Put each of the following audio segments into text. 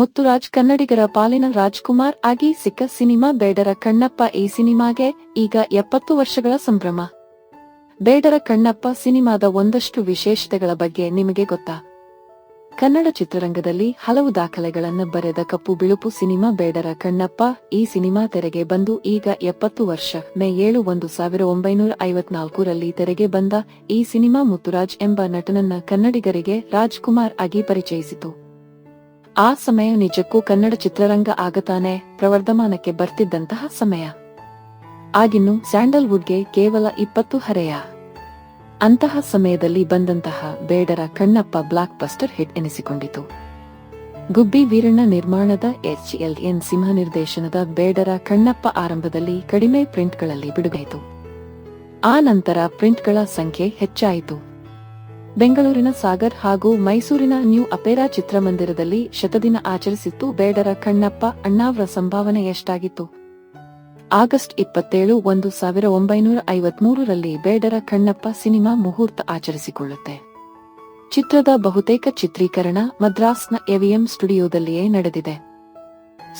ಮುತ್ತುರಾಜ್ ಕನ್ನಡಿಗರ ಪಾಲಿನ ರಾಜ್ಕುಮಾರ್ ಆಗಿ ಸಿಕ್ಕ ಸಿನಿಮಾ ಬೇಡರ ಕಣ್ಣಪ್ಪ ಈ ಸಿನಿಮಾಗೆ ಈಗ ಎಪ್ಪತ್ತು ವರ್ಷಗಳ ಸಂಭ್ರಮ. ಬೇಡರ ಕಣ್ಣಪ್ಪ ಸಿನಿಮಾದ ಒಂದಷ್ಟು ವಿಶೇಷತೆಗಳ ಬಗ್ಗೆ ನಿಮಗೆ ಗೊತ್ತಾ? ಕನ್ನಡ ಚಿತ್ರರಂಗದಲ್ಲಿ ಹಲವು ದಾಖಲೆಗಳನ್ನು ಬರೆದ ಕಪ್ಪು ಬಿಳುಪು ಸಿನಿಮಾ ಬೇಡರ ಕಣ್ಣಪ್ಪ ಈ ಸಿನಿಮಾ ತೆರೆಗೆ ಬಂದು ಈಗ ಎಪ್ಪತ್ತು ವರ್ಷ. ಮೇ ಏಳು ಒಂದು ಸಾವಿರ ಒಂಬೈನೂರ ಐವತ್ನಾಲ್ಕರಲ್ಲಿ ತೆರೆಗೆ ಬಂದ ಈ ಸಿನಿಮಾ ಮುತ್ತುರಾಜ್ ಎಂಬ ನಟನನ್ನ ಕನ್ನಡಿಗರಿಗೆ ರಾಜ್ಕುಮಾರ್ ಆಗಿ ಪರಿಚಯಿಸಿತು. ಆ ಸಮಯ ನಿಜಕ್ಕೂ ಕನ್ನಡ ಚಿತ್ರರಂಗ ಆಗತಾನೆ ಪ್ರವರ್ಧಮಾನಕ್ಕೆ ಬರ್ತಿದ್ದಂತಹ ಸಮಯ. ಆಗಿನ್ನು ಸ್ಯಾಂಡಲ್ವುಡ್ಗೆ ಕೇವಲ ಇಪ್ಪತ್ತು ಹರೆಯ. ಅಂತಹ ಸಮಯದಲ್ಲಿ ಬಂದಂತಹ Bedara Kannappa blockbuster hit ಎನಿಸಿಕೊಂಡಿತು. ಗುಬ್ಬಿ ವೀರಣ್ಣ ನಿರ್ಮಾಣದ ಎಚ್ ಎಲ್ ಎನ್ ಸಿಂಹ ನಿರ್ದೇಶನದ ಬೇಡರ ಕಣ್ಣಪ್ಪ ಆರಂಭದಲ್ಲಿ ಕಡಿಮೆ ಪ್ರಿಂಟ್ಗಳಲ್ಲಿ ಬಿಡುಗಾಯಿತು ಆ ನಂತರ ಪ್ರಿಂಟ್ಗಳ ಸಂಖ್ಯೆ ಹೆಚ್ಚಾಯಿತು. ಬೆಂಗಳೂರಿನ ಸಾಗರ್ ಹಾಗೂ ಮೈಸೂರಿನ ನ್ಯೂ ಅಪೇರಾ ಚಿತ್ರಮಂದಿರದಲ್ಲಿ ಶತದಿನ ಆಚರಿಸಿತ್ತು ಬೇಡರ ಕಣ್ಣಪ್ಪ ಅಣ್ಣಾವ್ರ ಸಂಭಾವನೆ ಎಷ್ಟಾಗಿತ್ತು ಆಗಸ್ಟ್ ಇಪ್ಪತ್ತೇಳು ಒಂದು ಸಾವಿರ ಒಂಬೈನೂರ ಐವತ್ಮೂರರಲ್ಲಿ ಬೇಡರ ಕಣ್ಣಪ್ಪ ಸಿನಿಮಾ ಮುಹೂರ್ತ ಆಚರಿಸಿಕೊಳ್ಳುತ್ತೆ. ಚಿತ್ರದ ಬಹುತೇಕ ಚಿತ್ರೀಕರಣ ಮದ್ರಾಸ್ನ ಎವಿಎಂ ಸ್ಟುಡಿಯೋದಲ್ಲಿಯೇ ನಡೆದಿದೆ.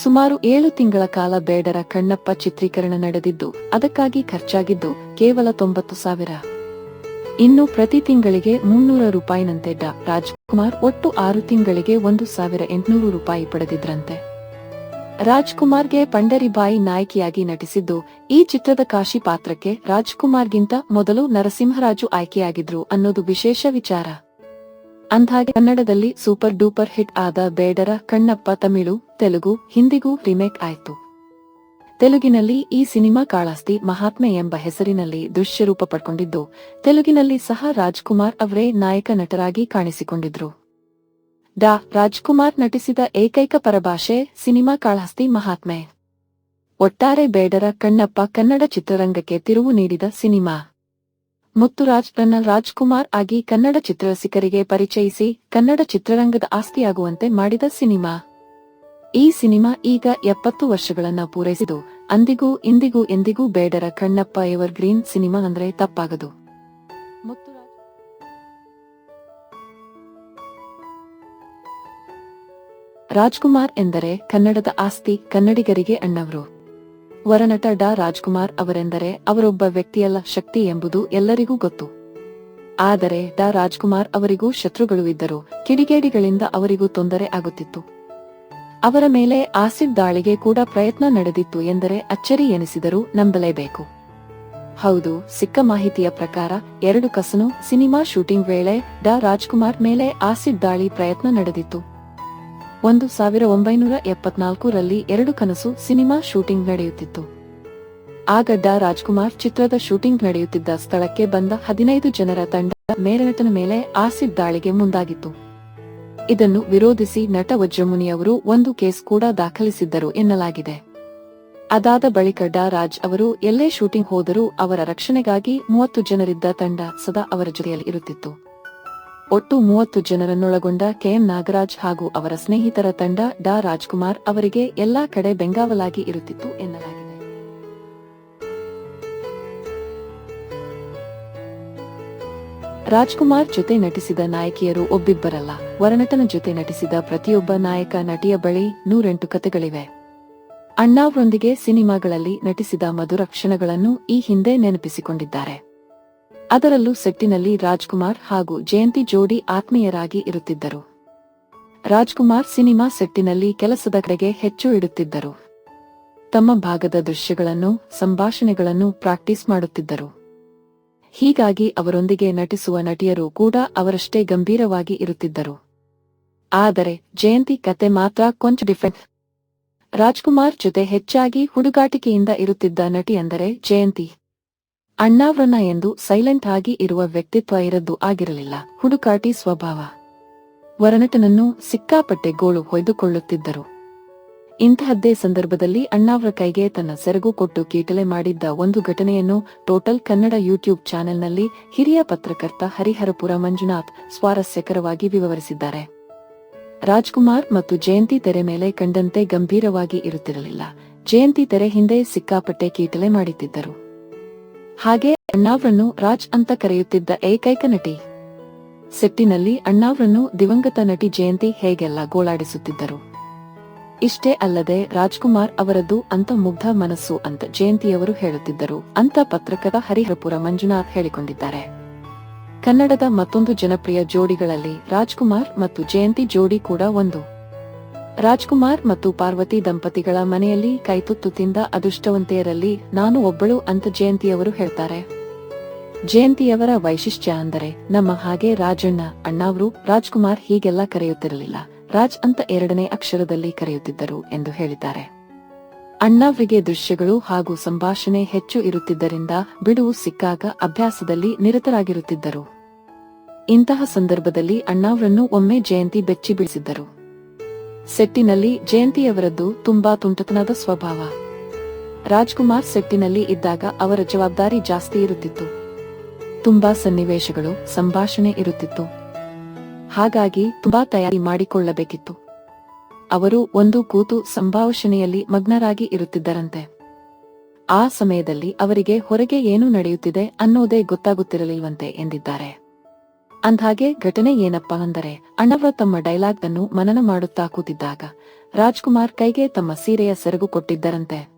ಸುಮಾರು ಏಳು ತಿಂಗಳ ಕಾಲ ಬೇಡರ ಕಣ್ಣಪ್ಪ ಚಿತ್ರೀಕರಣ ನಡೆದಿದ್ದು, ಅದಕ್ಕಾಗಿ ಖರ್ಚಾಗಿದ್ದು ಕೇವಲ ತೊಂಬತ್ತು ಸಾವಿರ. ಇನ್ನು ಪ್ರತಿ ತಿಂಗಳಿಗೆ ಮುನ್ನೂರ ರೂಪಾಯಿನಂತೆ ಡಾ. ರಾಜ್ಕುಮಾರ್ ಒಟ್ಟು ಆರು ತಿಂಗಳಿಗೆ ಒಂದು ಸಾವಿರ ಎಂಟುನೂರು ರೂಪಾಯಿ ಪಡೆದಿದ್ರಂತೆ. ರಾಜ್ಕುಮಾರ್ಗೆ ಪಂಡರಿಬಾಯಿ ನಾಯಕಿಯಾಗಿ ನಟಿಸಿದ್ದು, ಈ ಚಿತ್ರದ ಕಾಶಿ ಪಾತ್ರಕ್ಕೆ ರಾಜ್ಕುಮಾರ್ಗಿಂತ ಮೊದಲು ನರಸಿಂಹರಾಜು ಆಯ್ಕೆಯಾಗಿದ್ರು ಅನ್ನೋದು ವಿಶೇಷ ವಿಚಾರ. ಅಂದ್ಹಾಗೆ ಕನ್ನಡದಲ್ಲಿ ಸೂಪರ್ ಡೂಪರ್ ಹಿಟ್ ಆದ ಬೇಡರ ಕಣ್ಣಪ್ಪ ತಮಿಳು, ತೆಲುಗು, ಹಿಂದಿಗೂ ರಿಮೇಕ್ ಆಯ್ತು. ತೆಲುಗಿನಲ್ಲಿ ಈ ಸಿನಿಮಾ ಕಾಳಾಸ್ತಿ ಮಹಾತ್ಮೆ ಎಂಬ ಹೆಸರಿನಲ್ಲಿ ದೃಶ್ಯರೂಪ ಪಡ್ಕೊಂಡಿದ್ದು ತೆಲುಗಿನಲ್ಲಿ ಸಹ ರಾಜ್ಕುಮಾರ್ ಅವರೇ ನಾಯಕ ನಟರಾಗಿ ಕಾಣಿಸಿಕೊಂಡಿದ್ರು. ಡಾ. ರಾಜ್ಕುಮಾರ್ ನಟಿಸಿದ ಏಕೈಕ ಪರಭಾಷೆ ಸಿನಿಮಾ ಕಾಳಾಸ್ತಿ ಮಹಾತ್ಮೆ. ಒಟ್ಟಾರೆ ಬೇಡರ ಕಣ್ಣಪ್ಪ ಕನ್ನಡ ಚಿತ್ರರಂಗಕ್ಕೆ ತಿರುವು ನೀಡಿದ ಸಿನಿಮಾ. ಮುತ್ತುರಾಜ್ ರನ್ನ ರಾಜ್ಕುಮಾರ್ ಆಗಿ ಕನ್ನಡ ಚಿತ್ರರಸಿಕರಿಗೆ ಪರಿಚಯಿಸಿ ಕನ್ನಡ ಚಿತ್ರರಂಗದ ಆಸ್ತಿಯಾಗುವಂತೆ ಮಾಡಿದ ಸಿನಿಮಾ. ಈ ಸಿನಿಮಾ ಈಗ ಎಪ್ಪತ್ತು ವರ್ಷಗಳನ್ನ ಪೂರೈಸಿದು ಅಂದಿಗೂ ಇಂದಿಗೂ ಎಂದಿಗೂ ಬೇಡರ ಕಣ್ಣಪ್ಪ ಎವರ್ ಗ್ರೀನ್ ಸಿನಿಮಾ ಅಂದ್ರೆ ತಪ್ಪಾಗದು. ರಾಜ್ಕುಮಾರ್ ಎಂದರೆ ಕನ್ನಡದ ಆಸ್ತಿ ಕನ್ನಡಿಗರಿಗೆ ಅಣ್ಣವರು. ವರನಟ ಡಾ ರಾಜ್ಕುಮಾರ್ ಅವರೆಂದರೆ ಅವರೊಬ್ಬ ವ್ಯಕ್ತಿಯಲ್ಲ ಶಕ್ತಿ ಎಂಬುದು ಎಲ್ಲರಿಗೂ ಗೊತ್ತು. ಆದರೆ ಡಾ ರಾಜ್ಕುಮಾರ್ ಅವರಿಗೂ ಶತ್ರುಗಳು ಇದ್ದರು. ಕಿಡಿಗೇಡಿಗಳಿಂದ ಅವರಿಗೂ ತೊಂದರೆ ಆಗುತ್ತಿತ್ತು. ಅವರ ಮೇಲೆ ಆಸಿಡ್ ದಾಳಿಗೆ ಕೂಡ ಪ್ರಯತ್ನ ನಡೆದಿತ್ತು ಎಂದರೆ ಅಚ್ಚರಿ ಎನಿಸಿದರೂ ನಂಬಲೇಬೇಕು. ಹೌದು, ಸಿಕ್ಕ ಮಾಹಿತಿಯ ಪ್ರಕಾರ ಎರಡು ಕಸನು ಸಿನಿಮಾ ಶೂಟಿಂಗ್ ವೇಳೆ ಡಾ ರಾಜ್ಕುಮಾರ್ ಮೇಲೆ ಆಸಿಡ್ ದಾಳಿ ಪ್ರಯತ್ನ ನಡೆದಿತ್ತು. ಒಂದು ಸಾವಿರ ಒಂಬೈನೂರ ಎಪ್ಪತ್ನಾಲ್ಕರಲ್ಲಿ ಎರಡು ಕನಸು ಸಿನಿಮಾ ಶೂಟಿಂಗ್ ನಡೆಯುತ್ತಿತ್ತು. ಆಗ ಡಾ ರಾಜ್ಕುಮಾರ್ ಚಿತ್ರದ ಶೂಟಿಂಗ್ ನಡೆಯುತ್ತಿದ್ದ ಸ್ಥಳಕ್ಕೆ ಬಂದ ಹದಿನೈದು ಜನರ ತಂಡ ಮೇರನಟನ ಮೇಲೆ ಆಸಿಡ್ ದಾಳಿಗೆ ಮುಂದಾಗಿತ್ತು. ಇದನ್ನು ವಿರೋಧಿಸಿ ನಟ ವಜ್ರಮುನಿಯವರು ಒಂದು ಕೇಸ್ ಕೂಡ ದಾಖಲಿಸಿದ್ದರು ಎನ್ನಲಾಗಿದೆ. ಅದಾದ ಬಳಿಕ ಡಾ ರಾಜ್ ಅವರು ಎಲ್ಲೇ ಶೂಟಿಂಗ್ ಹೋದರೂ ಅವರ ರಕ್ಷಣೆಗಾಗಿ ಮೂವತ್ತು ಜನರಿದ್ದ ತಂಡ ಸದಾ ಅವರ ಜೊತೆಯಲ್ಲಿ ಇರುತ್ತಿತ್ತು. ಒಟ್ಟು ಮೂವತ್ತು ಜನರನ್ನೊಳಗೊಂಡ ಕೆಎಂ ನಾಗರಾಜ್ ಹಾಗೂ ಅವರ ಸ್ನೇಹಿತರ ತಂಡ ಡಾ ರಾಜ್ಕುಮಾರ್ ಅವರಿಗೆ ಎಲ್ಲಾ ಕಡೆ ಬೆಂಗಾವಲಾಗಿ ಇರುತ್ತಿತ್ತು ಎನ್ನಲಾಗಿದೆ. ರಾಜ್ಕುಮಾರ್ ಜೊತೆ ನಟಿಸಿದ ನಾಯಕಿಯರು ಒಬ್ಬಿಬ್ಬರಲ್ಲ. ವರನಟನ ಜೊತೆ ನಟಿಸಿದ ಪ್ರತಿಯೊಬ್ಬ ನಾಯಕ ನಟಿಯ ಬಳಿ ನೂರೆಂಟು ಕತೆಗಳಿವೆ. ಅಣ್ಣಾವ್ರೊಂದಿಗೆ ಸಿನಿಮಾಗಳಲ್ಲಿ ನಟಿಸಿದ ಮಧುರ ಕ್ಷಣಗಳನ್ನು ಈ ಹಿಂದೆ ನೆನಪಿಸಿಕೊಂಡಿದ್ದಾರೆ. ಅದರಲ್ಲೂ ಸೆಟ್ಟಿನಲ್ಲಿ ರಾಜ್ಕುಮಾರ್ ಹಾಗೂ ಜಯಂತಿ ಜೋಡಿ ಆತ್ಮೀಯರಾಗಿ ಇರುತ್ತಿದ್ದರು. ರಾಜ್ಕುಮಾರ್ ಸಿನಿಮಾ ಸೆಟ್ಟಿನಲ್ಲಿ ಕೆಲಸದ ಕಡೆಗೆ ಹೆಚ್ಚು ಇಡುತ್ತಿದ್ದರು. ತಮ್ಮ ಭಾಗದ ದೃಶ್ಯಗಳನ್ನು, ಸಂಭಾಷಣೆಗಳನ್ನು ಪ್ರಾಕ್ಟೀಸ್ ಮಾಡುತ್ತಿದ್ದರು. ಹೀಗಾಗಿ ಅವರೊಂದಿಗೆ ನಟಿಸುವ ನಟಿಯರು ಕೂಡ ಅವರಷ್ಟೇ ಗಂಭೀರವಾಗಿ ಇರುತ್ತಿದ್ದರು. ಆದರೆ ಜಯಂತಿ ಕತೆ ಮಾತ್ರ ಕೊಂಚ ಡಿಫೆನ್ಸ್ ರಾಜ್ಕುಮಾರ್ ಜೊತೆ ಹೆಚ್ಚಾಗಿ ಹುಡುಗಾಟಿಕೆಯಿಂದ ಇರುತ್ತಿದ್ದ ನಟಿ ಅಂದರೆ ಜಯಂತಿ. ಅಣ್ಣಾವ್ರನ ಎಂದು ಸೈಲೆಂಟ್ ಆಗಿ ಇರುವ ವ್ಯಕ್ತಿತ್ವ ಇರದ್ದು ಆಗಿರಲಿಲ್ಲ. ಹುಡುಕಾಟಿ ಸ್ವಭಾವ. ವರನಟನನ್ನು ಸಿಕ್ಕಾಪಟ್ಟೆ ಗೋಳು ಹೊಯ್ದುಕೊಳ್ಳುತ್ತಿದ್ದರು. ಇಂತಹದ್ದೇ ಸಂದರ್ಭದಲ್ಲಿ ಅಣ್ಣಾವ್ರ ಕೈಗೆ ತನ್ನ ಸೆರಗು ಕೊಟ್ಟು ಕೀಟಲೆ ಮಾಡಿದ್ದ ಒಂದು ಘಟನೆಯನ್ನು ಟೋಟಲ್ ಕನ್ನಡ ಯೂಟ್ಯೂಬ್ ಚಾನೆಲ್ನಲ್ಲಿ ಹಿರಿಯ ಪತ್ರಕರ್ತ ಹರಿಹರಪುರ ಮಂಜುನಾಥ್ ಸ್ವಾರಸ್ಯಕರವಾಗಿ ವಿವರಿಸಿದ್ದಾರೆ. ರಾಜ್ಕುಮಾರ್ ಮತ್ತು ಜಯಂತಿ ತೆರೆ ಮೇಲೆ ಕಂಡಂತೆ ಗಂಭೀರವಾಗಿ ಇರುತ್ತಿರಲಿಲ್ಲ. ಜಯಂತಿ ತೆರೆ ಹಿಂದೆ ಸಿಕ್ಕಾಪಟ್ಟೆ ಕೀಟಲೆ ಮಾಡುತ್ತಿದ್ದರು. ಹಾಗೆ ಅಣ್ಣಾವ್ರನ್ನು ರಾಜ್ ಅಂತ ಕರೆಯುತ್ತಿದ್ದ ಏಕೈಕ ನಟಿ. ಸೆಟ್ಟಿನಲ್ಲಿ ಅಣ್ಣಾವ್ರನ್ನು ದಿವಂಗತ ನಟಿ ಜಯಂತಿ ಹೇಗೆಲ್ಲ ಗೋಳಾಡಿಸುತ್ತಿದ್ದರು. ಇಷ್ಟೇ ಅಲ್ಲದೆ ರಾಜ್ಕುಮಾರ್ ಅವರದ್ದು ಅಂತ ಮುಗ್ಧ ಮನಸ್ಸು ಅಂತ ಜಯಂತಿಯವರು ಹೇಳುತ್ತಿದ್ದರು. ಅಂತ ಪತ್ರಕರ್ತ ಹರಿಹರಪುರ ಮಂಜುನಾಥ್ ಹೇಳಿಕೊಂಡಿದ್ದಾರೆ. ಕನ್ನಡದ ಮತ್ತೊಂದು ಜನಪ್ರಿಯ ಜೋಡಿಗಳಲ್ಲಿ ರಾಜ್ಕುಮಾರ್ ಮತ್ತು ಜಯಂತಿ ಜೋಡಿ ಕೂಡ ಒಂದು. ರಾಜ್ಕುಮಾರ್ ಮತ್ತು ಪಾರ್ವತಿ ದಂಪತಿಗಳ ಮನೆಯಲ್ಲಿ ಕೈತುತ್ತು ತಿಂದ ಅದೃಷ್ಟವಂತೆಯರಲ್ಲಿ ನಾನು ಒಬ್ಬಳು ಅಂತ ಜಯಂತಿಯವರು ಹೇಳ್ತಾರೆ. ಜಯಂತಿಯವರ ವೈಶಿಷ್ಟ್ಯ ಅಂದರೆ ನಮ್ಮ ಹಾಗೆ ರಾಜಣ್ಣ, ಅಣ್ಣಾವ್ರು ರಾಜ್ಕುಮಾರ್ ಹೀಗೆಲ್ಲ ಕರೆಯುತ್ತಿರಲಿಲ್ಲ. ರಾಜ್ ಅಂತ ಎರಡನೇ ಅಕ್ಷರದಲ್ಲಿ ಕರೆಯುತ್ತಿದ್ದರು ಎಂದು ಹೇಳಿದ್ದಾರೆ. ಅಣ್ಣಾವ್ರಿಗೆ ದೃಶ್ಯಗಳು ಹಾಗೂ ಸಂಭಾಷಣೆ ಹೆಚ್ಚು ಇರುತ್ತಿದ್ದರಿಂದ ಬಿಡುವು ಸಿಕ್ಕಾಗ ಅಭ್ಯಾಸದಲ್ಲಿ ನಿರತರಾಗಿರುತ್ತಿದ್ದರು. ಇಂತಹ ಸಂದರ್ಭದಲ್ಲಿ ಅಣ್ಣಾವ್ರನ್ನು ಒಮ್ಮೆ ಜಯಂತಿ ಬೆಚ್ಚಿ ಬೀಳಿಸಿದ್ದರು ಸೆಟ್ಟಿನಲ್ಲಿ ಜಯಂತಿಯವರದ್ದು ತುಂಬಾ ತುಂಟತನದ ಸ್ವಭಾವ. ರಾಜ್ಕುಮಾರ್ ಸೆಟ್ಟಿನಲ್ಲಿ ಇದ್ದಾಗ ಅವರ ಜವಾಬ್ದಾರಿ ಜಾಸ್ತಿ ಇರುತ್ತಿತ್ತು. ತುಂಬಾ ಸನ್ನಿವೇಶಗಳು, ಸಂಭಾಷಣೆ ಇರುತ್ತಿತ್ತು. ಹಾಗಾಗಿ ತುಂಬಾ ತಯಾರಿ ಮಾಡಿಕೊಳ್ಳಬೇಕಿತ್ತು. ಅವರು ಒಂದು ಕೂತು ಸಂಭಾಷಣೆಯಲ್ಲಿ ಮಗ್ನರಾಗಿ ಇರುತ್ತಿದ್ದರಂತೆ. ಆ ಸಮಯದಲ್ಲಿ ಅವರಿಗೆ ಹೊರಗೆ ಏನು ನಡೆಯುತ್ತಿದೆ ಅನ್ನೋದೇ ಗೊತ್ತಾಗುತ್ತಿರಲಿಲ್ವಂತೆ ಎಂದಿದ್ದಾರೆ. ಅಂದ್ಹಾಗೆ ಘಟನೆ ಏನಪ್ಪಾ ಅಂದರೆ, ಅಣ್ಣವ್ರ ತಮ್ಮ ಡೈಲಾಗ್ ಅನ್ನು ಮನನ ಮಾಡುತ್ತಾ ಕೂತಿದ್ದಾಗ, ರಾಜ್ಕುಮಾರ್ ಕೈಗೆ ತಮ್ಮ ಸೀರೆಯ ಸೆರಗು ಕೊಟ್ಟಿದ್ದರಂತೆ.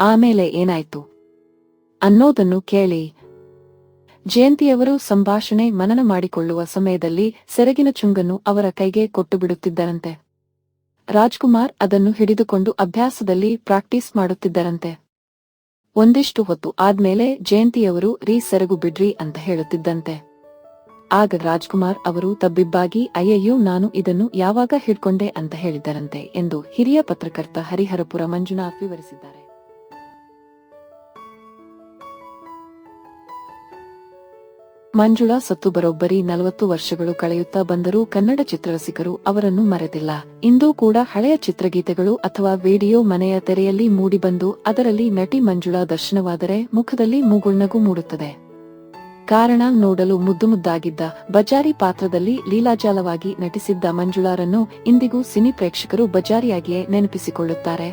ಆಮೇಲೆ ಏನಾಯ್ತು? ಅನ್ನೋದನ್ನು ಕೇಳಿ ಜಯಂತಿಯವರು ಸಂಭಾಷಣೆ ಮನನ ಮಾಡಿಕೊಳ್ಳುವ ಸಮಯದಲ್ಲಿ ಸೆರಗಿನ ಚುಂಗನ್ನು ಅವರ ಕೈಗೆ ಕೊಟ್ಟು ಬಿಡುತ್ತಿದ್ದರಂತೆ ರಾಜ್ಕುಮಾರ್ ಅದನ್ನು ಹಿಡಿದುಕೊಂಡು ಅಭ್ಯಾಸದಲ್ಲಿ ಪ್ರಾಕ್ಟೀಸ್ ಮಾಡುತ್ತಿದ್ದರಂತೆ. ಒಂದಿಷ್ಟು ಹೊತ್ತು ಆದ್ಮೇಲೆ ಜಯಂತಿಯವರು ರೀ ಸೆರಗು ಬಿಡ್ರಿ ಅಂತ ಹೇಳುತ್ತಿದ್ದಂತೆ. ಆಗ ರಾಜ್ಕುಮಾರ್ ಅವರು ತಬ್ಬಿಬ್ಬಾಗಿ, ಅಯ್ಯಯ್ಯೋ, ನಾನು ಇದನ್ನು ಯಾವಾಗ ಹಿಡ್ಕೊಂಡೆ ಅಂತ ಹೇಳಿದ್ದರಂತೆ ಎಂದು ಹಿರಿಯ ಪತ್ರಕರ್ತ ಹರಿಹರಪುರ ಮಂಜುನಾಥ್ ವಿವರಿಸಿದ್ದಾರೆ. ಮಂಜುಳಾ ಸತ್ತು ಬರೋಬ್ಬರಿ ನಲವತ್ತು ವರ್ಷಗಳು ಕಳೆಯುತ್ತಾ ಬಂದರೂ ಕನ್ನಡ ಚಿತ್ರರಸಿಕರು ಅವರನ್ನು ಮರೆತಿಲ್ಲ. ಇಂದೂ ಕೂಡ ಹಳೆಯ ಚಿತ್ರಗೀತೆಗಳು ಅಥವಾ ವಿಡಿಯೋ ಮನೆಯ ತೆರೆಯಲ್ಲಿ ಮೂಡಿಬಂದು ಅದರಲ್ಲಿ ನಟಿ ಮಂಜುಳಾ ದರ್ಶನವಾದರೆ ಮುಖದಲ್ಲಿ ಮೂಗುಳ್ನಗು ಮೂಡುತ್ತದೆ. ಕಾರಣ ನೋಡಲು ಮುದ್ದು ಮುದ್ದಾಗಿದ್ದ ಬಜಾರಿ ಪಾತ್ರದಲ್ಲಿ ಲೀಲಾಜಾಲವಾಗಿ ನಟಿಸಿದ್ದ ಮಂಜುಳಾರನ್ನು ಇಂದಿಗೂ ಸಿನಿ ಪ್ರೇಕ್ಷಕರು ಬಜಾರಿಯಾಗಿಯೇ ನೆನಪಿಸಿಕೊಳ್ಳುತ್ತಾರೆ.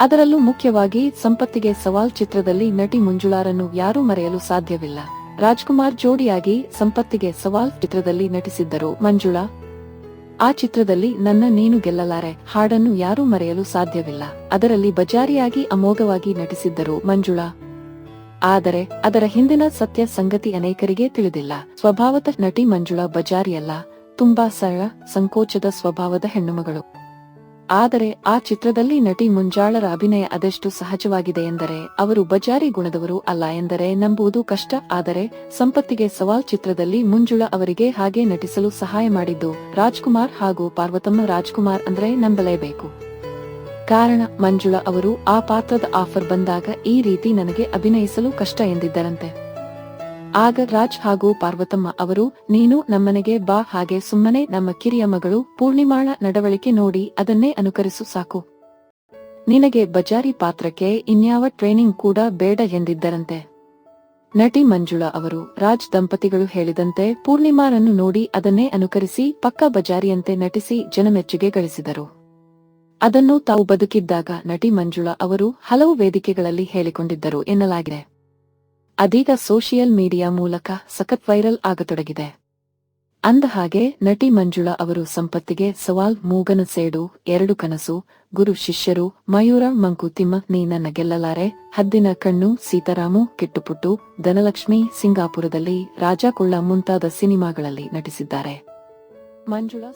ಅದರಲ್ಲೂ ಮುಖ್ಯವಾಗಿ ಸಂಪತ್ತಿಗೆ ಸವಾಲ್ ಚಿತ್ರದಲ್ಲಿ ನಟಿ ಮಂಜುಳಾರನ್ನು ಯಾರೂ ಮರೆಯಲು ಸಾಧ್ಯವಿಲ್ಲ. ರಾಜ್ಕುಮಾರ್ ಜೋಡಿಯಾಗಿ ಸಂಪತ್ತಿಗೆ ಸವಾಲ್ ಚಿತ್ರದಲ್ಲಿ ನಟಿಸಿದ್ದರು ಮಂಜುಳಾ. ಆ ಚಿತ್ರದಲ್ಲಿ ನನ್ನ ನೀನು ಗೆಲ್ಲಲಾರೆ, ಹಾಡನ್ನು ಯಾರೂ ಮರೆಯಲು ಸಾಧ್ಯವಿಲ್ಲ. ಅದರಲ್ಲಿ ಬಜಾರಿಯಾಗಿ ಅಮೋಘವಾಗಿ ನಟಿಸಿದ್ದರು ಮಂಜುಳಾ. ಆದರೆ, ಅದರ ಹಿಂದಿನ ಸತ್ಯ ಸಂಗತಿ ಅನೇಕರಿಗೆ ತಿಳಿದಿಲ್ಲ. ಸ್ವಭಾವದ ನಟಿ ಮಂಜುಳಾ ಬಜಾರಿಯಲ್ಲ, ತುಂಬಾ ಸರಳ, ಸಂಕೋಚದ ಸ್ವಭಾವದ ಹೆಣ್ಣುಮಗಳು. ಆದರೆ ಆ ಚಿತ್ರದಲ್ಲಿ ನಟಿ ಮುಂಜಾಳರ ಅಭಿನಯ ಅದೆಷ್ಟು ಸಹಜವಾಗಿದೆ ಎಂದರೆ ಅವರು ಬಜಾರಿ ಗುಣದವರು ಅಲ್ಲ ಎಂದರೆ ನಂಬುವುದು ಕಷ್ಟ. ಆದರೆ ಸಂಪತ್ತಿಗೆ ಸವಾಲ್ ಚಿತ್ರದಲ್ಲಿ ಮುಂಜುಳ ಅವರಿಗೆ ಹಾಗೆ ನಟಿಸಲು ಸಹಾಯ ಮಾಡಿದ್ದು ರಾಜ್ಕುಮಾರ್ ಹಾಗೂ ಪಾರ್ವತಮ್ಮ ರಾಜ್ಕುಮಾರ್ ಅಂದ್ರೆ ನಂಬಲೇಬೇಕು. ಕಾರಣ ಮಂಜುಳ ಅವರು ಆ ಪಾತ್ರದ ಆಫರ್ ಬಂದಾಗ ಈ ರೀತಿ ನನಗೆ ಅಭಿನಯಿಸಲು ಕಷ್ಟ ಎಂದಿದ್ದರಂತೆ. ಆಗ ರಾಜ್ ಹಾಗೂ ಪಾರ್ವತಮ್ಮ ಅವರು, ನೀನು ನಮ್ಮನೆಗೆ ಬಾ ಹಾಗೆ ಸುಮ್ಮನೆ ನಮ್ಮ ಕಿರಿಯ ಮಗಳು ಪೂರ್ಣಿಮಾಳ ನಡವಳಿಕೆ ನೋಡಿ ಅದನ್ನೇ ಅನುಕರಿಸು ಸಾಕು. ನಿನಗೆ ಬಜಾರಿ ಪಾತ್ರಕ್ಕೆ ಇನ್ಯಾವ ಟ್ರೈನಿಂಗ್ ಕೂಡ ಬೇಡ ಎಂದಿದ್ದರಂತೆ. ನಟಿ ಮಂಜುಳಾ ಅವರು, ರಾಜ್ ದಂಪತಿಗಳು ಹೇಳಿದಂತೆ ಪೂರ್ಣಿಮಾರನ್ನು ನೋಡಿ ಅದನ್ನೇ ಅನುಕರಿಸಿ ಪಕ್ಕಾ ಬಜಾರಿಯಂತೆ ನಟಿಸಿ ಜನಮೆಚ್ಚುಗೆ ಗಳಿಸಿದರು. ಅದನ್ನು ತಾವು ಬದುಕಿದ್ದಾಗ ನಟಿ ಮಂಜುಳಾ ಅವರು ಹಲವು ವೇದಿಕೆಗಳಲ್ಲಿ ಹೇಳಿಕೊಂಡಿದ್ದರು ಎನ್ನಲಾಗಿದೆ. ಅದೀಗ ಸೋಷಿಯಲ್ ಮೀಡಿಯಾ ಮೂಲಕ ಸಖತ್ ವೈರಲ್ ಆಗತೊಡಗಿದೆ. ಅಂದ ಹಾಗೆ, ನಟಿ ಮಂಜುಳಾ ಅವರು ಸಂಪತ್ತಿಗೆ ಸವಾಲ್, ಮೂಗನ ಸೇಡು, ಎರಡು ಕನಸು, ಗುರು ಶಿಷ್ಯರು, ಮಯೂರ ಮಂಕುತಿಮ್ಮ ನೀ ನನ್ನ ಗೆಲ್ಲಲಾರೆ ಹದ್ದಿನ ಕಣ್ಣು, ಸೀತಾರಾಮು, ಕಿಟ್ಟುಪುಟ್ಟು, ಧನಲಕ್ಷ್ಮಿ, ಸಿಂಗಾಪುರದಲ್ಲಿ ರಾಜ ಕುಳ್ಳ ಮುಂತಾದ ಸಿನಿಮಾಗಳಲ್ಲಿ ನಟಿಸಿದ್ದಾರೆ. ಮಂಜುಳಾ